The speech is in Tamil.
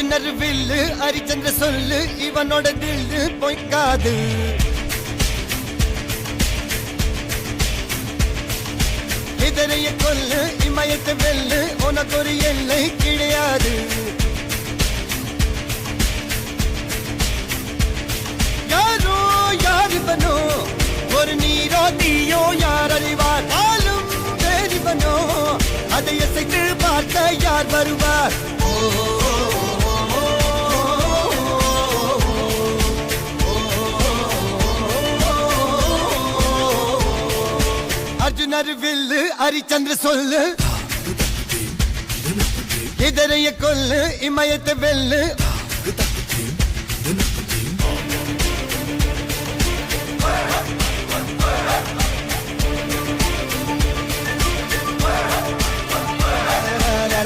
அர்ஜுனர் வில்லு ஹரிச்சந்திர சொல்லு இவனோட தில்லு பொய்க்காது. இதரைய கொல்லு இமயத்தை வெல்லு உனக்கு ஒரு எல்லை கிடையாது. யாரோ யார் இவனோ? ஒரு நீரோ தீயோ யார் அறிவார்? ஆளும் வேறிவனோ அதை அசைத்து பார்க்க யார் வருவார்? அர்ஜுனர் வில்லு ஹரிச்சந்திர சொல்லு. இதரைய கொல்லு இமயத்தை வெல்லு.